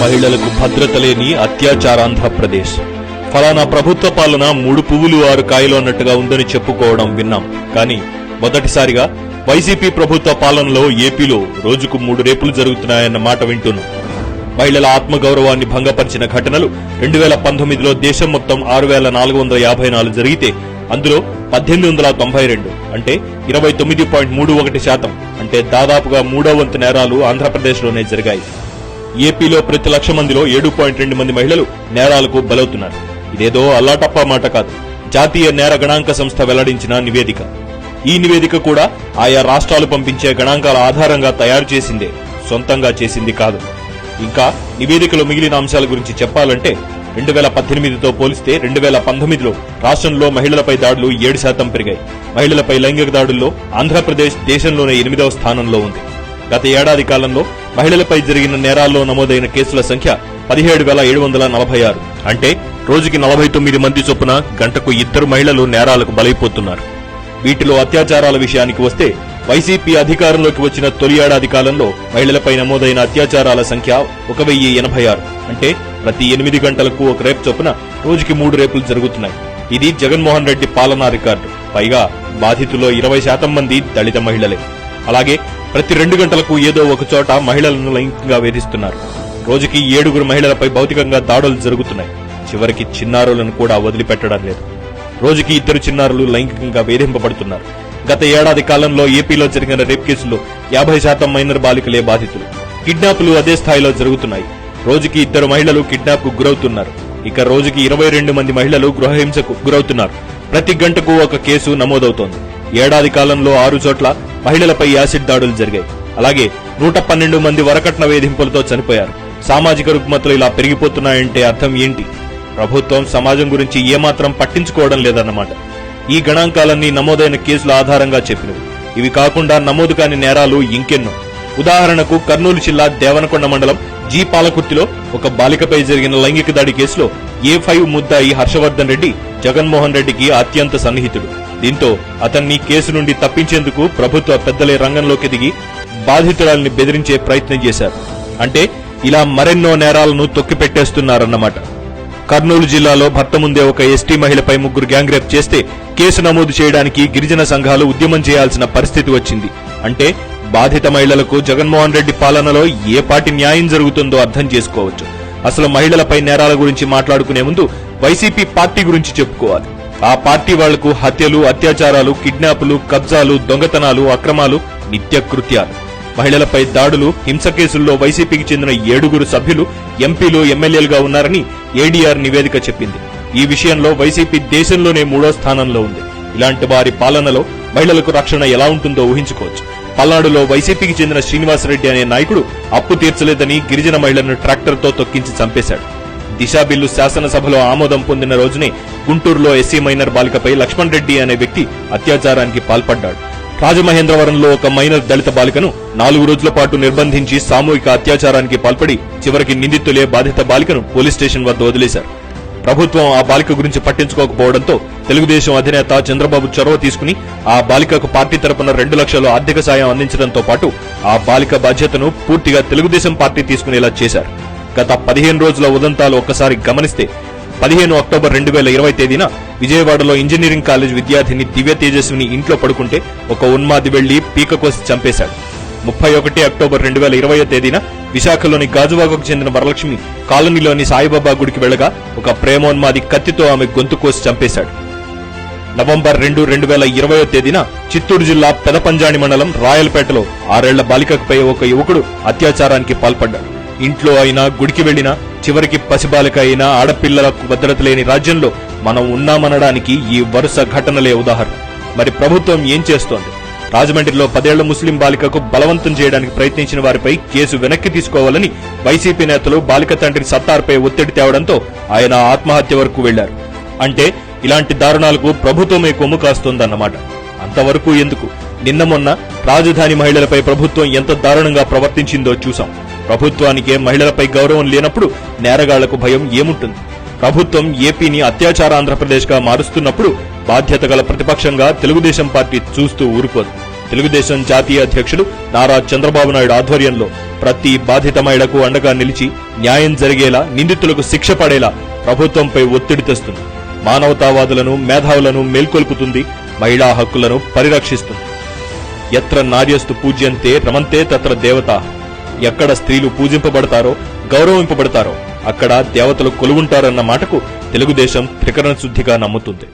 మహిళలకు భద్రత లేని అత్యాచారాంధ్రప్రదేశ్ ఫలానా ప్రభుత్వ పాలన మూడు పువ్వులు ఆరు కాయలు అన్నట్టుగా ఉందని చెప్పుకోవడం విన్నాం. కానీ మొదటిసారిగా వైసీపీ ప్రభుత్వ పాలనలో ఏపీలో రోజుకు మూడు రేపులు జరుగుతున్నాయన్న మాట వింటున్నాం. మహిళల ఆత్మగౌరవాన్ని భంగపరిచిన ఘటనలు రెండు వేల పంతొమ్మిదిలో దేశం మొత్తం ఆరు వేల నాలుగు వందల యాభై నాలుగు జరిగితే అందులో పద్దెనిమిది వందల తొంభై రెండు అంటే ఇరవై తొమ్మిది పాయింట్ మూడు ఒకటి శాతం అంటే దాదాపుగా మూడో వంతు నేరాలు ఆంధ్రప్రదేశ్లోనే జరిగాయి. ఏపీలో ప్రతి లక్ష మందిలో ఏడు పాయింట్ రెండు మంది మహిళలు నేరాలకు బలవుతున్నారు. ఇదేదో అల్లాటప్ప మాట కాదు. జాతీయ నేర గణాంక సంస్థ వెల్లడించిన నివేదిక. ఈ నివేదిక కూడా ఆయా రాష్ట్రాలు పంపించే గణాంకాల ఆధారంగా తయారు చేసిందే సొంతంగా చేసింది కాదు. ఇంకా నివేదికలో మిగిలిన అంశాల గురించి చెప్పాలంటే రెండు వేల పద్దెనిమిదితో పోలిస్తే రెండు వేల పంతొమ్మిదిలో రాష్ట్రంలో మహిళలపై దాడులు ఏడు శాతం పెరిగాయి. మహిళలపై లైంగిక దాడుల్లో ఆంధ్రప్రదేశ్ దేశంలోనే ఎనిమిదవ స్థానంలో ఉంది. గత ఏడాది కాలంలో మహిళలపై జరిగిన నేరాల్లో నమోదైన కేసుల సంఖ్య పదిహేడు వేల ఏడు వందల నలభై ఆరు. అంటే రోజుకి నలభై తొమ్మిది మంది చొప్పున గంటకు ఇద్దరు మహిళలు నేరాలకు బలైపోతున్నారు. వీటిలో అత్యాచారాల విషయానికి వస్తే వైసీపీ అధికారంలోకి వచ్చిన తొలి ఏడాది కాలంలో మహిళలపై నమోదైన అత్యాచారాల సంఖ్య ఒక వెయ్యి ఎనభై ఆరు. అంటే ప్రతి ఎనిమిది గంటలకు ఒక రేపు చొప్పున రోజుకి మూడు రేపులు జరుగుతున్నాయి. ఇది జగన్మోహన్ రెడ్డి పాలనా రికార్డు. పైగా బాధితుల్లో ఇరవై శాతం మంది దళిత మహిళలే. అలాగే ప్రతి రెండు గంటలకు ఏదో ఒక చోట మహిళలను లైంగికంగా వేధిస్తున్నారు. రోజుకి ఏడుగురు మహిళలపై భౌతికంగా దాడులు జరుగుతున్నాయి. చివరికి చిన్నారులను కూడా వదిలిపెట్టడం లేదు. రోజుకి ఇద్దరు చిన్నారులు లైంగికంగా వేధింపబడుతున్నారు. గత ఏడాది కాలంలో ఏపీలో జరిగిన రేప్ కేసుల్లో యాభై శాతం మైనర్ బాలికలే బాధితులు. కిడ్నాప్లు అదే స్థాయిలో జరుగుతున్నాయి. రోజుకి ఇద్దరు మహిళలు కిడ్నాప్కు గురవుతున్నారు. ఇక రోజుకి ఇరవై రెండు మంది మహిళలు గృహహింసకు గురవుతున్నారు. ప్రతి గంటకు ఒక కేసు నమోదవుతోంది. ఏడాది కాలంలో ఆరు చోట్ల మహిళలపై యాసిడ్ దాడులు జరిగాయి. అలాగే నూట పన్నెండు మంది వరకట్న వేధింపులతో చనిపోయారు. సామాజిక రుగ్మతలు ఇలా పెరిగిపోతున్నాయంటే అర్థం ఏంటి? ప్రభుత్వం సమాజం గురించి ఏమాత్రం పట్టించుకోవడం లేదన్నమాట. ఈ గణాంకాలన్నీ నమోదైన కేసుల ఆధారంగా చెప్పినవి. ఇవి కాకుండా నమోదు కాని నేరాలు ఇంకెన్నో. ఉదాహరణకు కర్నూలు జిల్లా దేవనకొండ మండలం జీ పాలకుర్తిలో ఒక బాలికపై జరిగిన లైంగిక దాడి కేసులో ఏ ఫైవ్ ముద్దాయి హర్షవర్ధన్ రెడ్డి జగన్మోహన్ రెడ్డికి అత్యంత సన్నిహితుడు. దీంతో అతన్ని కేసు నుండి తప్పించేందుకు ప్రభుత్వ పెద్దలే రంగంలోకి దిగి బాధితురాల్ని బెదిరించే ప్రయత్నం చేశారు. అంటే ఇలా మరెన్నో నేరాలను తొక్కిపెట్టేస్తున్నారన్నమాట. కర్నూలు జిల్లాలో భర్త ముందే ఒక ఎస్టీ మహిళపై ముగ్గురు గ్యాంగ్ రేప్ చేస్తే కేసు నమోదు చేయడానికి గిరిజన సంఘాలు ఉద్యమం చేయాల్సిన పరిస్థితి వచ్చింది. అంటే బాధిత మహిళలకు జగన్మోహన్ రెడ్డి పాలనలో ఏ పాటి న్యాయం జరుగుతుందో అర్థం చేసుకోవచ్చు. అసలు మహిళలపై నేరాల గురించి మాట్లాడుకునే ముందు వైసీపీ పార్టీ గురించి చెప్పుకోవాలి. ఆ పార్టీ వాళ్ళకు హత్యలు అత్యాచారాలు కిడ్నాపులు కబ్జాలు దొంగతనాలు అక్రమాలు నిత్యకృత్యాలు. మహిళలపై దాడులు హింస కేసుల్లో వైసీపీకి చెందిన ఏడుగురు సభ్యులు ఎంపీలు ఎమ్మెల్యేలుగా ఉన్నారని ఏడీఆర్ నివేదిక చెప్పింది. ఈ విషయంలో వైసీపీ దేశంలోనే మూడో స్థానంలో ఉంది. ఇలాంటి వారి పాలనలో మహిళలకు రక్షణ ఎలా ఉంటుందో ఊహించుకోవచ్చు. పల్నాడులో వైసీపీకి చెందిన శ్రీనివాసరెడ్డి అనే నాయకుడు అప్పు తీర్చలేదని గిరిజన మహిళలను ట్రాక్టర్తో తొక్కించి చంపేశాడు. దిశా బిల్లు శాసనసభలో ఆమోదం పొందిన రోజునే గుంటూరులో ఎస్సీ మైనర్ బాలికపై లక్ష్మణ్ రెడ్డి అనే వ్యక్తి అత్యాచారానికి పాల్పడ్డాడు. రాజమహేంద్రవరంలో ఒక మైనర్ దళిత బాలికను నాలుగు రోజుల పాటు నిర్బంధించి సామూహిక అత్యాచారానికి పాల్పడి చివరికి నిందితులే బాధిత బాలికను పోలీస్ స్టేషన్ వద్ద వదిలేశారు. ప్రభుత్వం ఆ బాలిక గురించి పట్టించుకోకపోవడంతో తెలుగుదేశం అధినేత చంద్రబాబు చొరవ తీసుకుని ఆ బాలికకు పార్టీ తరపున రెండు లక్షలు ఆర్థిక సాయం అందించడంతో పాటు ఆ బాలిక బాధ్యతను పూర్తిగా తెలుగుదేశం పార్టీ తీసుకునేలా చేశారు. గత పదిహేను రోజుల ఉదంతాలు ఒక్కసారి గమనిస్తే పదిహేను అక్టోబర్ రెండు వేల ఇరవై తేదీన విజయవాడలో ఇంజనీరింగ్ కాలేజ్ విద్యార్థిని దివ్య తేజస్విని ఇంట్లో పడుకుంటే ఒక ఉన్మాది వెళ్ళి పీక కోసి చంపేశాడు. ముప్పై ఒకటి అక్టోబర్ రెండు వేల ఇరవై తేదీన విశాఖలోని గాజువాకకు చెందిన వరలక్ష్మి కాలనీలోని సాయిబాబా గుడికి వెళ్ళగా ఒక ప్రేమోన్మాది కత్తితో ఆమె గొంతు కోసి చంపేశాడు. నవంబర్ రెండు రెండు వేల ఇరవయో తేదీన చిత్తూరు జిల్లా పెదపంజాణి మండలం రాయలపేటలో ఆరేళ్ళ బాలికపై ఒక యువకుడు అత్యాచారానికి పాల్పడ్డాడు. ఇంట్లో అయినా గుడికి వెళ్ళినా చివరికి పసిబాలిక అయినా ఆడపిల్లలకు భద్రత లేని రాజ్యంలో మనం ఉన్నామనడానికి ఈ వరుస ఘటనలే ఉదాహరణ. మరి ప్రభుత్వం ఏం చేస్తోంది? రాజమండ్రిలో పదేళ్ళ ముస్లిం బాలికకు బలవంతం చేయడానికి ప్రయత్నించిన వారిపై కేసు వెనక్కి తీసుకోవాలని వైసీపీ నేతలు బాలిక తండ్రి సత్తార్పై ఒత్తిడి తేవడంతో ఆయన ఆత్మహత్య వరకు వెళ్ళారు. అంటే ఇలాంటి దారుణాలకు ప్రభుత్వమే కొమ్ము కాస్తోందన్నమాట. అంతవరకు ఎందుకు? నిన్న మొన్న రాజధాని మహిళలపై ప్రభుత్వం ఎంత దారుణంగా ప్రవర్తించిందో చూశాం. ప్రభుత్వానికే మహిళలపై గౌరవం లేనప్పుడు నేరగాళ్ళకు భయం ఏముంటుంది? ప్రభుత్వం ఏపీని అత్యాచార ఆంధ్రప్రదేశ్గా మారుస్తున్నప్పుడు బాధ్యత గల ప్రతిపక్షంగా తెలుగుదేశం పార్టీ చూస్తూ ఊరుకోదు. తెలుగుదేశం జాతీయ అధ్యక్షుడు నారా చంద్రబాబు నాయుడు ఆధ్వర్యంలో ప్రతి బాధిత మహిళకు అండగా నిలిచి న్యాయం జరిగేలా నిందితులకు శిక్ష పడేలా ప్రభుత్వంపై ఒత్తిడి తెస్తుంది. మానవతావాదులను మేధావులను మేల్కొల్పుతుంది మహిళా హక్కులను పరిరక్షిస్తుంది. ఎత్ర నార్యస్తు పూజ్యంతే రమంతే తత్ర దేవత. ఎక్కడ స్త్రీలు పూజింపబడతారో గౌరవింపబడతారో అక్కడ దేవతలు కొలువుంటారన్న మాటకు తెలుగుదేశం త్రికరణ శుద్ధిగా నమ్ముతుంది.